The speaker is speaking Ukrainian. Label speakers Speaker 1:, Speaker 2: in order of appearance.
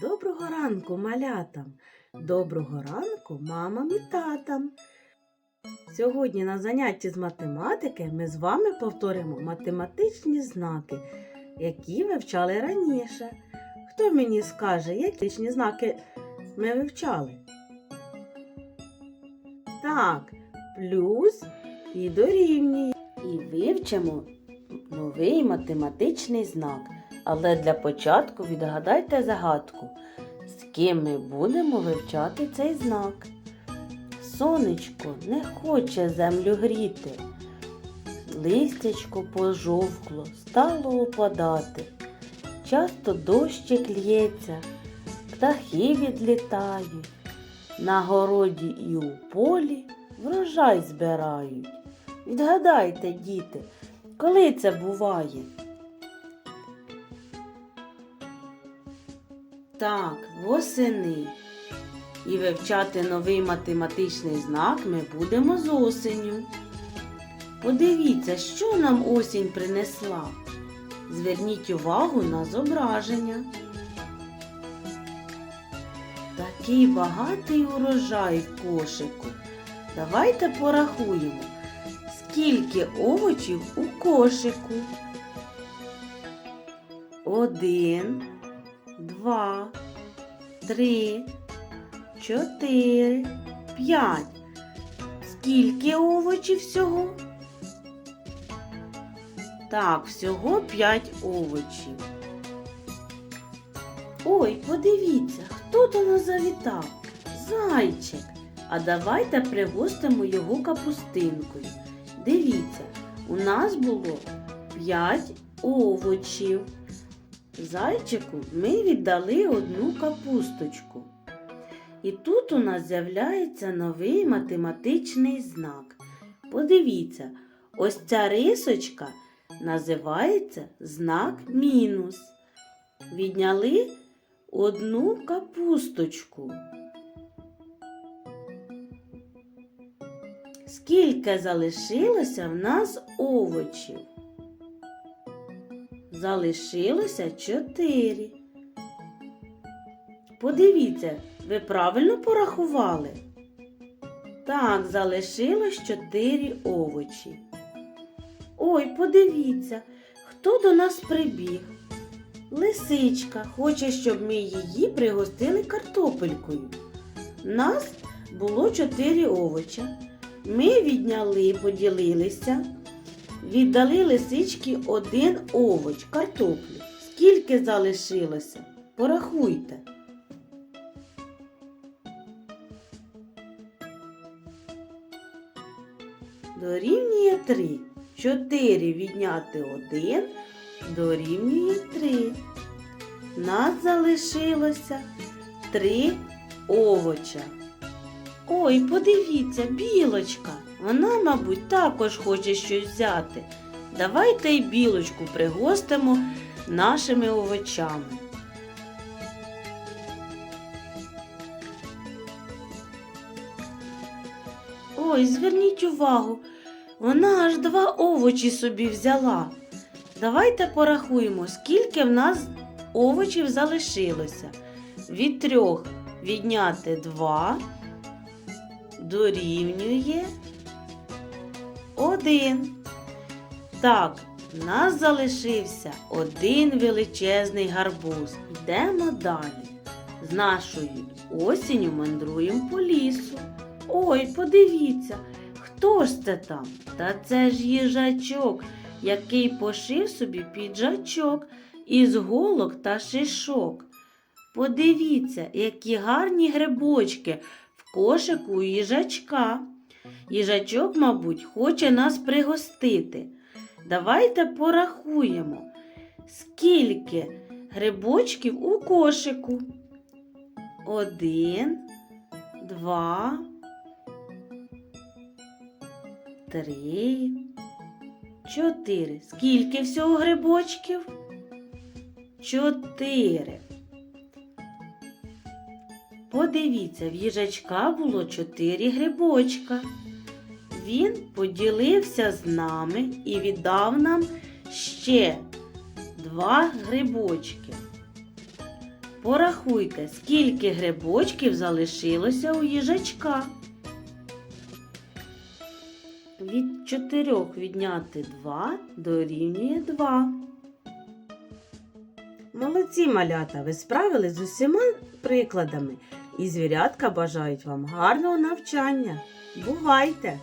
Speaker 1: Доброго ранку, малятам! Доброго ранку, мамам і татам! Сьогодні на занятті з математики ми з вами повторимо математичні знаки, які вивчали раніше. Хто мені скаже, які знаки ми вивчали? Так, плюс і дорівнює. І вивчимо новий математичний знак. Але для початку відгадайте загадку, з ким ми будемо вивчати цей знак. Сонечко не хоче землю гріти, листячко пожовкло, стало опадати. Часто дощик лється, птахи відлітають, на городі і у полі врожай збирають. Відгадайте, діти, коли це буває? Так, восени. І вивчати новий математичний знак ми будемо з осеню. Подивіться, що нам осінь принесла. Зверніть увагу на зображення. Такий багатий урожай в кошику. Давайте порахуємо, скільки овочів у кошику. Один два, три, чотири, п'ять. Скільки овочів всього? Так, всього п'ять овочів. Ой, подивіться, хто до нас завітав? Зайчик. А давайте пригостимо його капустинкою. Дивіться, у нас було п'ять овочів. Зайчику ми віддали одну капусточку. І тут у нас з'являється новий математичний знак. Подивіться, ось ця рисочка називається знак мінус. Відняли одну капусточку. Скільки залишилося в нас овочів? Залишилося чотири. Подивіться, ви правильно порахували? Так, залишилось чотири овочі. Ой, подивіться, хто до нас прибіг. Лисичка хоче, щоб ми її пригостили картопелькою. Нас було чотири овоча. Ми відняли, поділилися. Віддали лисички один овоч, картоплю. Скільки залишилося? Порахуйте. Дорівнює 3. 4 відняти 1 дорівнює 3. Нас залишилося 3 овоча. Ой, подивіться, білочка. Вона, мабуть, також хоче щось взяти. Давайте й білочку пригостимо нашими овочами. Ой, зверніть увагу, вона аж два овочі собі взяла. Давайте порахуємо, скільки в нас овочів залишилося. Від трьох відняти два дорівнює один. Так, в нас залишився один величезний гарбуз. Йдемо далі. З нашою осінню мандруємо по лісу. Ой, подивіться, хто ж це там? Та це ж їжачок, який пошив собі піджачок із голок та шишок. Подивіться, які гарні грибочки кошику їжачка. Їжачок, мабуть, хоче нас пригостити. Давайте порахуємо, скільки грибочків у кошику. Один, два, три, чотири. Скільки всього грибочків? Чотири. Подивіться, в їжачка було чотири грибочка. він поділився з нами і віддав нам ще два грибочки. Порахуйте, скільки грибочків залишилося у їжачка. Від чотирьох відняти два дорівнює два. Молодці малята, ви справились з усіма прикладами, і звірятка бажають вам гарного навчання. Бувайте!